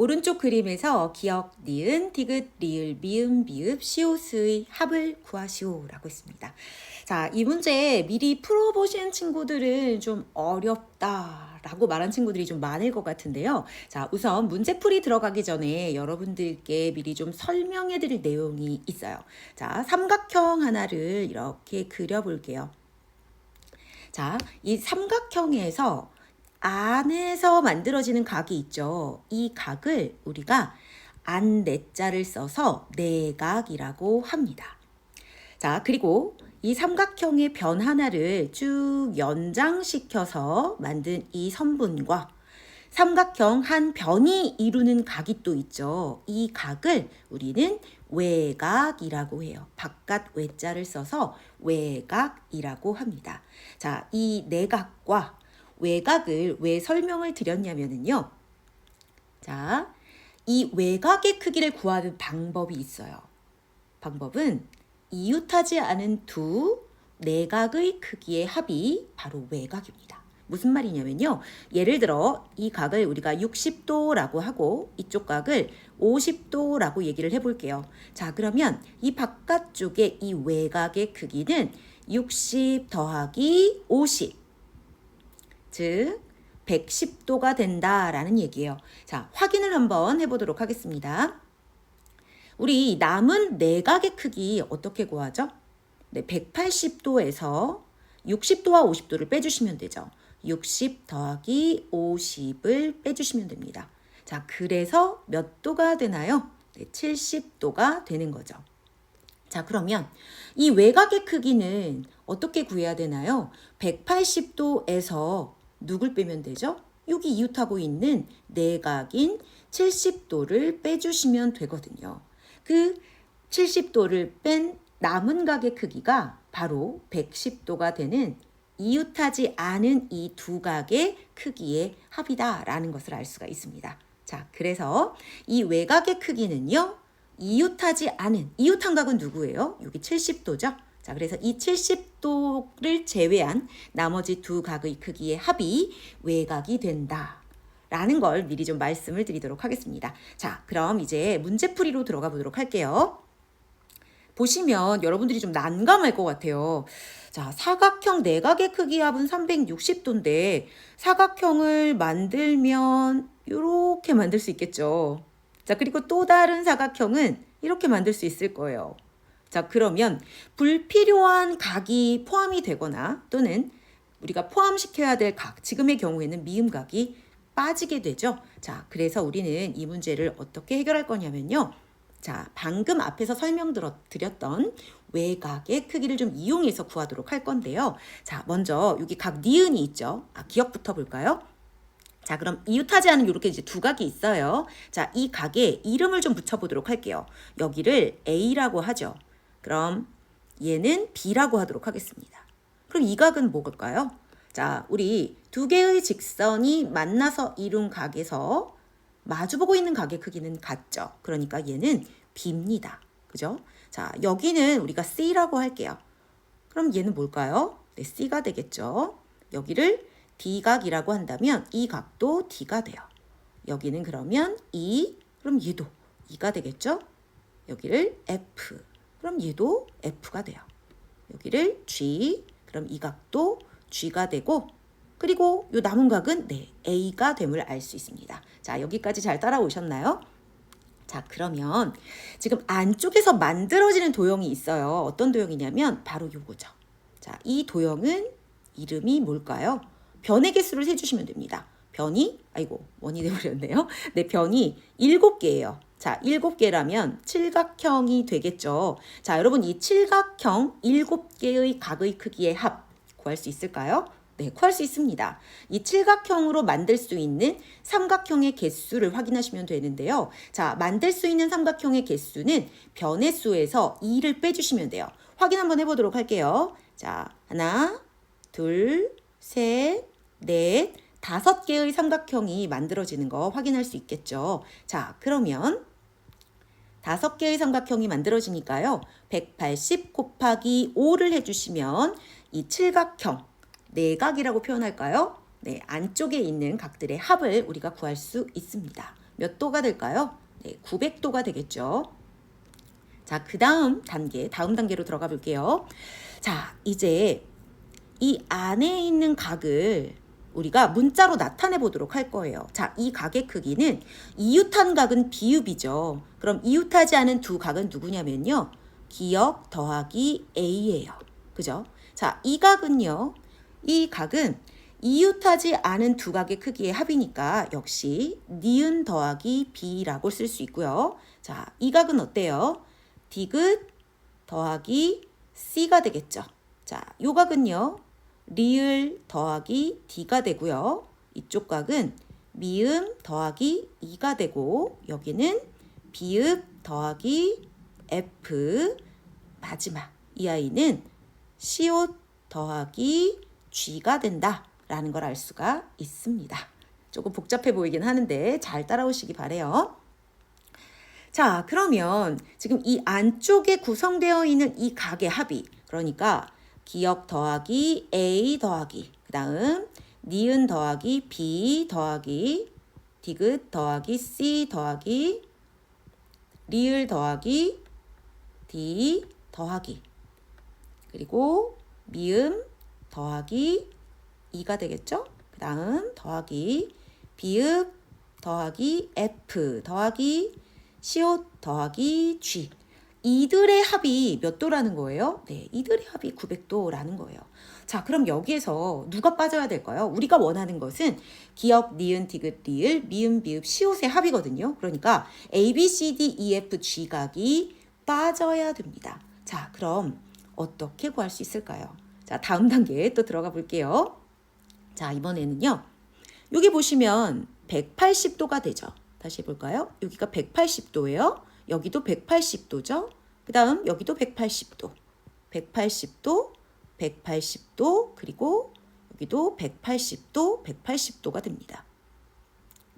오른쪽 그림에서 기역, 니은, 디귿, 리을, 미음, 비읍, 시옷의 합을 구하시오라고 했습니다. 자, 이 문제 미리 풀어보신 친구들은 좀 어렵다 라고 말한 친구들이 좀 많을 것 같은데요. 자, 우선 문제풀이 들어가기 전에 여러분들께 미리 좀 설명해 드릴 내용이 있어요. 자, 삼각형 하나를 이렇게 그려볼게요. 자, 이 삼각형에서 안에서 만들어지는 각이 있죠. 이 각을 우리가 안내자를 써서 내각이라고 합니다. 자, 그리고 이 삼각형의 변 하나를 쭉 연장시켜서 만든 이 선분과 삼각형 한 변이 이루는 각이 또 있죠. 이 각을 우리는 외각이라고 해요. 바깥 외자를 써서 외각이라고 합니다. 자, 이 내각과 외각을 왜 설명을 드렸냐면은요. 자, 이 외곽의 크기를 구하는 방법이 있어요. 방법은 이웃하지 않은 두 내각의 크기의 합이 바로 외곽입니다. 무슨 말이냐면요. 예를 들어 이 각을 우리가 60도라고 하고 이쪽 각을 50도라고 얘기를 해볼게요. 자, 그러면 이 바깥쪽의 이 외곽의 크기는 60 더하기 50. 즉 110도가 된다라는 얘기예요. 자, 확인을 한번 해보도록 하겠습니다. 우리 남은 내각의 크기 어떻게 구하죠? 네, 180도에서 60도와 50도를 빼주시면 되죠. 60 더하기 50을 빼주시면 됩니다. 자, 그래서 몇 도가 되나요? 네, 70도가 되는 거죠. 자, 그러면 이 외곽의 크기는 어떻게 구해야 되나요? 180도에서 누굴 빼면 되죠? 여기 이웃하고 있는 내각인 70도를 빼주시면 되거든요. 그 70도를 뺀 남은 각의 크기가 바로 110도가 되는 이웃하지 않은 이 두 각의 크기의 합이다라는 것을 알 수가 있습니다. 자, 그래서 이 외곽의 크기는요, 이웃하지 않은, 이웃 한 각은 누구예요? 여기 70도죠? 자, 그래서 이 70도를 제외한 나머지 두 각의 크기의 합이 외곽이 된다. 라는 걸 미리 좀 말씀을 드리도록 하겠습니다. 자, 그럼 이제 문제풀이로 들어가 보도록 할게요. 보시면 여러분들이 좀 난감할 것 같아요. 자, 사각형 내각의 크기 합은 360도인데 사각형을 만들면 이렇게 만들 수 있겠죠. 자, 그리고 또 다른 사각형은 이렇게 만들 수 있을 거예요. 자, 그러면 불필요한 각이 포함이 되거나 또는 우리가 포함시켜야 될 각, 지금의 경우에는 미음각이 빠지게 되죠. 자, 그래서 우리는 이 문제를 어떻게 해결할 거냐면요. 자, 방금 앞에서 설명 드렸던 외곽의 크기를 좀 이용해서 구하도록 할 건데요. 자, 먼저 여기 각 니은이 있죠. 아, 기억부터 볼까요? 자, 그럼 이웃하지 않은 이렇게 이제 두 각이 있어요. 자, 이 각에 이름을 좀 붙여보도록 할게요. 여기를 A라고 하죠. 그럼 얘는 B라고 하도록 하겠습니다. 그럼 이 각은 뭐일까요? 자, 우리 두 개의 직선이 만나서 이룬 각에서 마주보고 있는 각의 크기는 같죠. 그러니까 얘는 B입니다. 그죠? 자, 여기는 우리가 C라고 할게요. 그럼 얘는 뭘까요? 네, C가 되겠죠. 여기를 D각이라고 한다면 이 각도 D가 돼요. 여기는 그러면 E, 그럼 얘도 E가 되겠죠? 여기를 F, 그럼 얘도 F가 돼요. 여기를 G, 그럼 이 각도 G가 되고 그리고 요 남은 각은 네, A가 됨을 알 수 있습니다. 자, 여기까지 잘 따라오셨나요? 자, 그러면 지금 안쪽에서 만들어지는 도형이 있어요. 어떤 도형이냐면 바로 요거죠. 자, 이 도형은 이름이 뭘까요? 변의 개수를 세주시면 됩니다. 변이, 아이고, 원이 되버렸네요. 네, 변이 7개예요. 자, 7개라면 칠각형이 되겠죠. 자, 여러분 이 칠각형 7개의 각의 크기의 합 구할 수 있을까요? 네, 구할 수 있습니다. 이 칠각형으로 만들 수 있는 삼각형의 개수를 확인하시면 되는데요. 자, 만들 수 있는 삼각형의 개수는 변의 수에서 2를 빼주시면 돼요. 확인 한번 해보도록 할게요. 자, 하나, 둘, 셋, 넷, 다섯 개의 삼각형이 만들어지는 거 확인할 수 있겠죠. 자, 그러면 다섯 개의 삼각형이 만들어지니까요. 180 곱하기 5를 해주시면 이 칠각형, 내각이라고 표현할까요? 네, 안쪽에 있는 각들의 합을 우리가 구할 수 있습니다. 몇 도가 될까요? 네, 900도가 되겠죠. 자, 그 다음 단계, 다음 단계로 들어가 볼게요. 자, 이제 이 안에 있는 각을 우리가 문자로 나타내 보도록 할 거예요. 자, 이 각의 크기는 이웃한 각은 비읍이죠. 그럼 이웃하지 않은 두 각은 누구냐면요. 기역 더하기 A예요. 그죠? 자, 이 각은요. 이 각은 이웃하지 않은 두 각의 크기의 합이니까 역시 니은 더하기 B라고 쓸 수 있고요. 자, 이 각은 어때요? 디귿 더하기 C가 되겠죠. 자, 요 각은요. 리을 더하기 D가 되고요. 이쪽 각은 미음 더하기 2가 되고 여기는 비읍 더하기 F 마지막 이 아이는 시옷 더하기 G가 된다 라는 걸 알 수가 있습니다. 조금 복잡해 보이긴 하는데 잘 따라오시기 바래요. 자, 그러면 지금 이 안쪽에 구성되어 있는 이 각의 합이 그러니까 기역 더하기 A 더하기 그 다음 니은 더하기 B 더하기 디귿 더하기 C 더하기 리을 더하기 D 더하기 그리고 미음 더하기 2가 되겠죠? 그 다음 더하기 비읍 더하기 F 더하기 시옷 더하기 G 이들의 합이 몇 도라는 거예요? 네, 이들의 합이 900도라는 거예요. 자, 그럼 여기에서 누가 빠져야 될까요? 우리가 원하는 것은 기역, 니은, 디귿, 리을, 미음, 비읍, 시옷의 합이거든요. 그러니까 A, B, C, D, E, F, G 각이 빠져야 됩니다. 자, 그럼 어떻게 구할 수 있을까요? 자, 다음 단계에 또 들어가 볼게요. 자, 이번에는요. 여기 보시면 180도가 되죠. 다시 해볼까요? 여기가 180도예요. 여기도 180도죠. 그 다음 여기도 180도. 180도, 180도, 그리고 여기도 180도, 180도가 됩니다.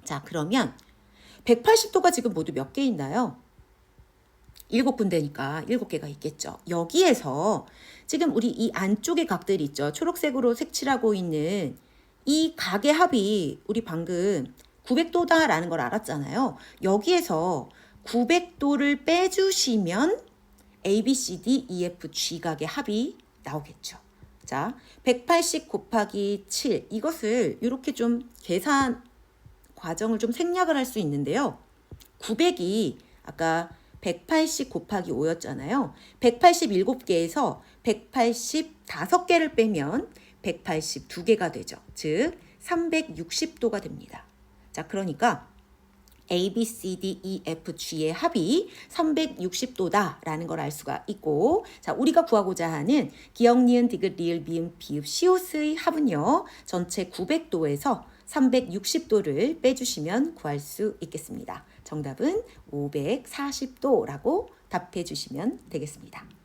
자, 그러면 180도가 지금 모두 몇 개 있나요? 일곱 군데니까 일곱 개가 있겠죠. 여기에서 지금 우리 이 안쪽의 각들이 있죠. 초록색으로 색칠하고 있는 이 각의 합이 우리 방금 900도다라는 걸 알았잖아요. 여기에서 900도를 빼주시면 A, B, C, D, E, F, G 각의 합이 나오겠죠. 자, 180 곱하기 7 이것을 이렇게 좀 계산 과정을 좀 생략을 할 수 있는데요. 900이 아까 180 곱하기 5였잖아요. 187개에서 185개를 빼면 182개가 되죠. 즉 360도가 됩니다. 자, 그러니까 A, B, C, D, E, F, G의 합이 360도다라는 걸 알 수가 있고 자 우리가 구하고자 하는 기역, 니은, 디귿, 리을, 미음, 비읍, 시옷의 합은요 전체 900도에서 360도를 빼주시면 구할 수 있겠습니다. 정답은 540도라고 답해 주시면 되겠습니다.